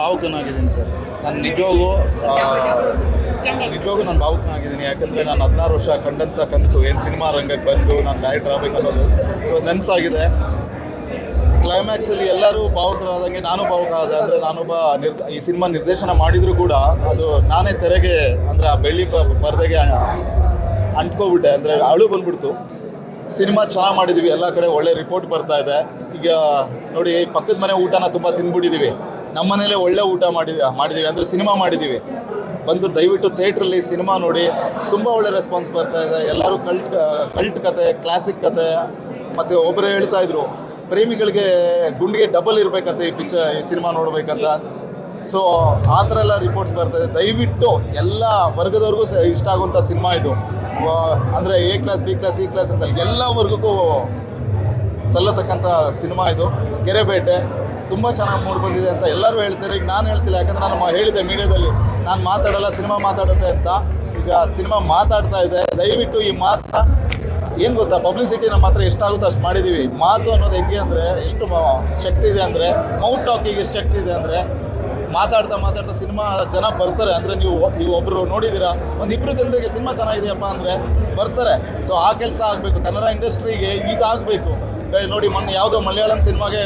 ಭಾವುಕನಾಗಿದ್ದೀನಿ sir. ನಾನು ನಿಜವಾಗೂ ನಿಜವಾಗೂ ನಾನು ಭಾವುಕನಾಗಿದ್ದೀನಿ. ಯಾಕಂದರೆ ನಾನು ಹದಿನಾರು ವರ್ಷ ಕಂಡಂಥ ಕನಸು, ಏನು ಸಿನಿಮಾ ರಂಗಕ್ಕೆ ಬಂದು ನಾನು ಡೈರೆಕ್ಟರ್ ಆಗಬೇಕು ಅನ್ನೋದು ಇವತ್ತು ನನಸಾಗಿದೆ. ಕ್ಲೈಮ್ಯಾಕ್ಸಲ್ಲಿ ಎಲ್ಲರೂ ಭಾವುಕರಾದಂಗೆ ನಾನು ಭಾವುಕ ಆದ ಅಂದರೆ ನಾನೊಬ್ಬ ನಿರ್ದ, ಈ ಸಿನಿಮಾ ನಿರ್ದೇಶನ ಮಾಡಿದರೂ ಕೂಡ ಅದು ನಾನೇ ತೆರೆಗೆ, ಅಂದರೆ ಆ ಬೆಳ್ಳಿ ಪರದೆಗೆ ಅಂಟ್ಕೊಬಿಟ್ಟೆ. ಅಂದರೆ ಅಳು ಬಂದ್ಬಿಡ್ತು. ಸಿನಿಮಾ ಚೆನ್ನಾಗಿ ಮಾಡಿದ್ದೀವಿ ಎಲ್ಲ ಕಡೆ ಒಳ್ಳೆ ರಿಪೋರ್ಟ್ ಬರ್ತಾ ಇದೆ. ಈಗ ನೋಡಿ ಪಕ್ಕದ ಮನೆ ಊಟನ ತುಂಬ ತಿಂದ್ಬಿಟ್ಟಿದ್ದೀವಿ ನಮ್ಮ ಮನೇಲೆ ಒಳ್ಳೆ ಊಟ ಮಾಡಿದ ಮಾಡಿದ್ದೀವಿ ಅಂದರೆ ಸಿನಿಮಾ ಮಾಡಿದ್ದೀವಿ ಬಂದು ದಯವಿಟ್ಟು ಥಿಯೇಟ್ರಲ್ಲಿ ಸಿನಿಮಾ ನೋಡಿ ತುಂಬ ಒಳ್ಳೆ ರೆಸ್ಪಾನ್ಸ್ ಬರ್ತಾ ಇದೆ. ಎಲ್ಲರೂ ಕಲ್ಟ್ ಕಲ್ಟ್ ಕತೆ ಕ್ಲಾಸಿಕ್ ಕತೆ ಮತ್ತು ಒಬ್ಬರು ಹೇಳ್ತಾ ಇದ್ರು ಪ್ರೇಮಿಗಳಿಗೆ ಗುಂಡಿಗೆ ಡಬಲ್ ಇರಬೇಕಂತ ಈ ಪಿಕ್ಚರ್ ಈ ಸಿನಿಮಾ ನೋಡಬೇಕಂತ. ಸೊ ಆ ಥರ ಎಲ್ಲ ರಿಪೋರ್ಟ್ಸ್ ಬರ್ತಾ ಇದೆ. ದಯವಿಟ್ಟು ಎಲ್ಲ ವರ್ಗದವ್ರಿಗೂ ಇಷ್ಟ ಆಗುವಂಥ ಸಿನಿಮಾ ಇದು. ಅಂದರೆ A class B class C class ಅಂತ ಎಲ್ಲ ವರ್ಗಕ್ಕೂ ಸಲ್ಲತಕ್ಕಂಥ ಸಿನಿಮಾ ಇದು. ಕೆರೆಬೇಟೆ ತುಂಬ ಚೆನ್ನಾಗಿ ಮೂಡ್ ಬಂದಿದೆ ಅಂತ ಎಲ್ಲರೂ ಹೇಳ್ತಾರೆ. ಈಗ ನಾನು ಹೇಳ್ತಿಲ್ಲ, ಯಾಕಂದರೆ ನಾನು ಹೇಳಿದೆ ಮೀಡಿಯಾದಲ್ಲಿ, ನಾನು ಮಾತಾಡಲ್ಲ, ಸಿನಿಮಾ ಮಾತಾಡುತ್ತೆ ಅಂತ. ಈಗ ಸಿನಿಮಾ ಮಾತಾಡ್ತಾ ಇದೆ. ದಯವಿಟ್ಟು ಈ ಮಾತು, ಏನು ಗೊತ್ತಾ ಪಬ್ಲಿಸಿಟಿ ನಮ್ಮ ಹತ್ರ ಎಷ್ಟಾಗುತ್ತೋ ಅಷ್ಟು ಮಾಡಿದ್ದೀವಿ ಮಾತು ಅನ್ನೋದು ಹೆಂಗೆ ಅಂದರೆ, ಎಷ್ಟು ಶಕ್ತಿ ಇದೆ ಅಂದರೆ ಮೌತ್ ಟಾಕಿಗೆ ಎಷ್ಟು ಶಕ್ತಿ ಇದೆ ಅಂದರೆ, ಮಾತಾಡ್ತಾ ಮಾತಾಡ್ತಾ ಸಿನಿಮಾ ಜನ ಬರ್ತಾರೆ. ಅಂದರೆ ನೀವು ನೀವು ಒಬ್ಬರು ನೋಡಿದ್ದೀರಾ ಒಂದು ಇಬ್ಬರು ಜನರಿಗೆ ಸಿನಿಮಾ ಚೆನ್ನಾಗಿದೆಯಪ್ಪ ಅಂದರೆ ಬರ್ತಾರೆ. ಸೊ ಆ ಕೆಲಸ ಆಗಬೇಕು. ಕನ್ನಡ ಇಂಡಸ್ಟ್ರಿಗೆ ಇದಾಗಬೇಕು. ನೋಡಿ, ಮೊನ್ನೆ ಯಾವುದೋ ಮಲಯಾಳಂ ಸಿನಿಮಾಗೆ